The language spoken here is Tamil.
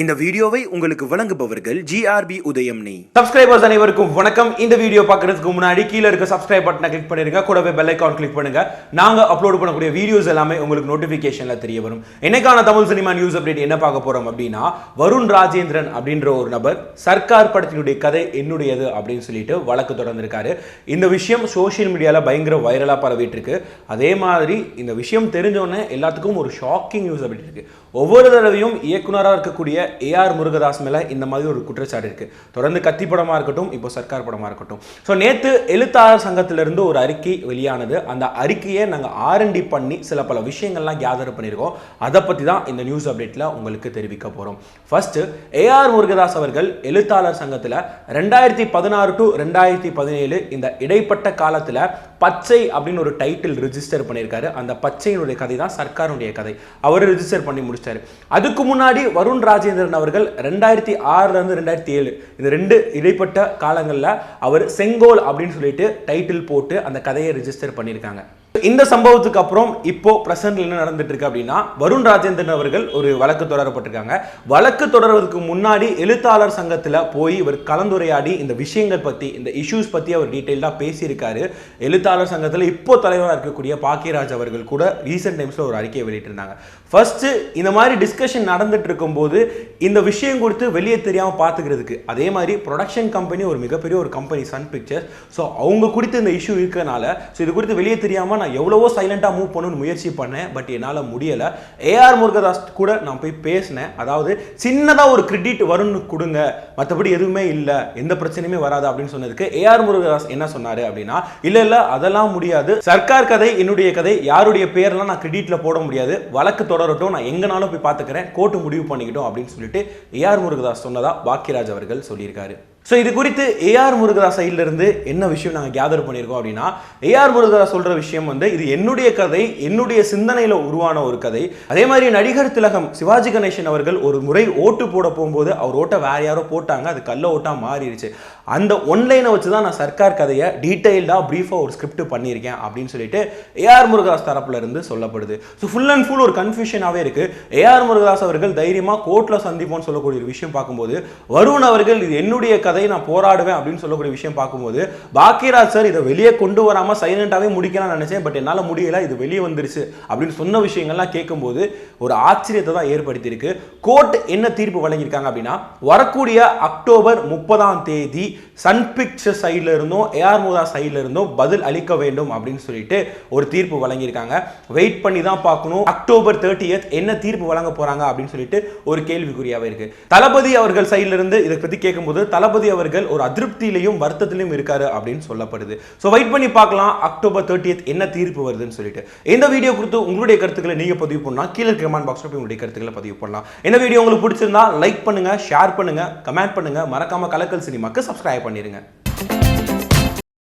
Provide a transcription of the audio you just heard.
இந்த வீடியோவை உங்களுக்கு வழங்குபவர்கள் ஜிஆர்பி உதயம் நெய். சப்ஸ்கிரைபர்ஸ் அனைவருக்கும் வணக்கம். இந்த வீடியோ பார்க்கறதுக்கு முன்னாடி கீழே இருக்க சப்ஸ்கிரைப் பட்டனை கிளிக் பண்ணிருங்க. கூடவே பெல் ஐக்கான் கிளிக் பண்ணுங்க. நாங்க அப்லோட் பண்ணக்கூடிய வீடியோஸ் எல்லாமே உங்களுக்கு நோட்டிபிகேஷன்ல தெரிய வரும். என்னைக்கான தமிழ் சினிமா நியூஸ் அப்டேட் என்ன பார்க்க போறோம் அப்படின்னா வருண் ராஜேந்திரன் அப்படின்ற ஒரு நபர் சர்க்கார் படத்தினுடைய கதை என்னுடையது அப்படின்னு சொல்லிட்டு வழக்கு தொடர்ந்திருக்காரு. இந்த விஷயம் சோஷியல் மீடியால பயங்கர வைரலா பரவிட்டு இருக்கு அதே மாதிரி இந்த விஷயம் தெரிஞ்சோன்னே எல்லாத்துக்கும் ஒரு ஷாக்கிங் நியூஸ் அப்டேட் இருக்கு. ஒவ்வொரு தடவையும் இயக்குனராக இருக்கக்கூடிய ஏஆர் முருகதாஸ் மேல இந்த மாதிரி ஒரு குற்றச்சாட்டு இருக்குது தொடர்ந்து கத்தி படமா இருக்கட்டும் இப்போ சர்க்கார் படமாக இருக்கட்டும். ஸோ நேற்று எழுத்தாளர் சங்கத்திலிருந்து ஒரு அறிக்கை வெளியானது. அந்த அறிக்கையை நாங்கள் ஆர்என்டி பண்ணி சில பல விஷயங்கள்லாம் கேதர் பண்ணியிருக்கோம். அதை பற்றி தான் இந்த நியூஸ் அப்டேட்டில் உங்களுக்கு தெரிவிக்க போகிறோம் ஃபர்ஸ்ட் ஏஆர் முருகதாஸ் அவர்கள் எழுத்தாளர் சங்கத்தில் ரெண்டாயிரத்தி பதினாறு டு ரெண்டாயிரத்தி பதினேழு இந்த இடைப்பட்ட காலத்தில் பச்சை அப்படின்னு ஒரு டைட்டில் ரிஜிஸ்டர் பண்ணியிருக்காரு. அந்த பச்சையினுடைய கதை தான் சர்க்காருடைய கதை. அவர் ரிஜிஸ்டர் பண்ணி முடிச்சிட்டாரு அதுக்கு முன்னாடி வருண் ராஜேந்திர ராஜேந்திரன் அவர்கள் ரெண்டாயிரத்தி ஆறுலேருந்து ரெண்டாயிரத்தி ஏழு. இந்த ரெண்டு இடைப்பட்ட காலங்களில் அவர் செங்கோல் அப்படின்னு சொல்லிட்டு டைட்டில் போட்டு அந்த கதையை ரிஜிஸ்டர் பண்ணியிருக்காங்க. இந்த சம்பவத்துக்கு அப்புறம் இப்போ பிரசன்ட்ல என்ன நடந்துட்டு இருக்கு அப்படின்னா வருண் ராஜேந்திரன் அவர்கள் ஒரு வழக்கு தொடரப்பட்டிருக்காங்க. வழக்கு தொடர்வதற்கு முன்னாடி எழுத்தாளர் சங்கத்துல போய் இவர் கலந்துரையாடி இந்த விஷயங்கள் பத்தி இந்த இஷ்யூஸ் பத்தி அவர் டீட்டெயிலாக பேசியிருக்காரு. எழுத்தாளர் சங்கத்துல இப்போ தலைவராக இருக்கக்கூடிய பாக்கியராஜ் அவர்கள் கூட ரீசெண்ட் டைம்ஸ்ல ஒரு அறிக்கையை வெளியிட்டிருந்தாங்க. ஃபர்ஸ்ட் இந்த மாதிரி டிஸ்கஷன் நடந்துட்டு இருக்கும்போது இந்த விஷயம் கொடுத்து வெளியே தெரியாம பார்த்துக்கிறதுக்கு அதே மாதிரி ப்ரொடக்ஷன் கம்பெனி ஒரு மிகப்பெரிய ஒரு கம்பெனி சன் பிக்சர்ஸ் ஸோ அவங்க குறித்து இந்த இஷ்யூ இருக்கனால ஸோ இது குறித்து வெளியே தெரியாம நான் எவ்வளவோ சைலண்ட்டாக மூவ் பண்ணணும்னு முயற்சி பண்ணேன் பட் என்னால் முடியலை. ஏஆர் முருகதாஸ் கூட நான் போய் பேசினேன். அதாவது சின்னதாக ஒரு கிரெடிட் வரும்னு கொடுங்க. மற்றபடி எதுவுமே இல்லை. எந்த பிரச்சனையுமே வராது அப்படின்னு சொன்னதுக்கு ஏஆர் முருகதாஸ் என்ன சொன்னார் அப்படின்னா இல்லை இல்லை அதெல்லாம் முடியாது. சர்க்கார் கதை என்னுடைய கதை யாருடைய பேர்லாம் நான் கிரெடிட்டில் போட முடியாது. வழக்கு தொடரட்டும். நான் எங்கனாலும் போய் பார்த்துக்கிறேன் கோர்ட்டு முடிவு பண்ணிக்கிட்டோம். அப்படின்னு சொல்லிட்டு ஏஆர் முருகதாஸ் சொன்னதா பாக்கியராஜ் அவர்கள் சொல்லியிருக்காரு. ஸோ இது குறித்து ஏஆர் முருகதாஸ் சைட்லேருந்து என்ன விஷயம் நாங்கள் கேதர் பண்ணியிருக்கோம் அப்படின்னா ஏஆர் முருகதாஸ் சொல்கிற விஷயம் வந்து இது என்னுடைய கதை என்னுடைய சிந்தனையில் உருவான ஒரு கதை. அதே மாதிரி நடிகர் திலகம் சிவாஜி கணேசன் அவர்கள் ஒரு முறை ஓட்டு போட போகும்போது அவர் ஓட்டை வேற யாரோ போட்டாங்க அது கள்ள ஓட்டாக மாறிடுச்சு அந்த ஒன்லைனை வச்சு தான் நான் சர்க்கார் கதையை டீட்டெயில்டாக ப்ரீஃபாக ஒரு ஸ்கிரிப்ட் பண்ணியிருக்கேன் அப்படின்னு சொல்லிட்டு ஏஆர் முருகதாஸ் தரப்புல இருந்து சொல்லப்படுது. ஸோ ஃபுல் அண்ட் ஃபுல் ஒரு கன்ஃபியூஷனாகவே இருக்குது ஏஆர் முருகதாஸ் அவர்கள் தைரியமாக கோர்ட்டில் சந்திப்போம்னு சொல்லக்கூடிய ஒரு விஷயம் பார்க்கும்போது வருண் அவர்கள் இது என்னுடைய கதை நான் போராடுவேன் அப்படின்னு சொல்லக்கூடிய விஷயம் பார்க்கும்போது பாக்கியராஜ் சார் இதை வெளியே கொண்டு வராமல் சைலண்டாகவே முடிக்கலாம்னு நினைச்சேன். பட் என்னால் முடியல இது வெளியே வந்துருச்சு அப்படின்னு சொன்ன விஷயங்கள்லாம் கேட்கும்போது ஒரு ஆச்சரியத்தை தான் ஏற்படுத்தியிருக்கு. கோர்ட் என்ன தீர்ப்பு வழங்கியிருக்காங்க அப்படின்னா வரக்கூடிய அக்டோபர் முப்பதாம் தேதி சன் பிக்சர் சைடில் இருந்தும் ஏஆர் முருகா சைடில் இருந்தும் பதில் அளிக்க வேண்டும் அப்படின்னு சொல்லிட்டு ஒரு தீர்ப்பு வழங்கியிருக்காங்க. வெயிட் பண்ணி தான் பார்க்கணும். அக்டோபர் தேர்ட்டியத் என்ன தீர்ப்பு வழங்க போறாங்க அப்படின்னு சொல்லிட்டு ஒரு கேள்விக்குறியாவே இருக்கு. தளபதி அவர்கள் சைடில் இருந்து இதை பற்றி கேட்கும்போது தளபதி அவர்கள் ஒரு அதிருப்தியிலையும் வருத்தத்திலையும் இருக்காரு அப்படின்னு சொல்லப்படுது. ஸோ வெயிட் பண்ணி பார்க்கலாம் அக்டோபர் தேர்ட்டியத் என்ன தீர்ப்பு வருதுன்னு சொல்லிட்டு. இந்த வீடியோ குறித்து உங்களுடைய கருத்துக்களை நீங்க பதிவு பண்ணலாம் கீழே கமெண்ட் பாக்ஸில் போய் உங்களுடைய கருத்துக்களை பதிவு பண்ணலாம். இந்த வீடியோ உங்களுக்கு பிடிச்சிருந்தா லைக் பண்ணுங்க ஷேர் பண்ணுங்க கமெண்ட் பண்ணுங்க. மறக்காம கலக்கல் சினிமாக்கு சப்ஸ்கிரைப் பண்ணிடுங்க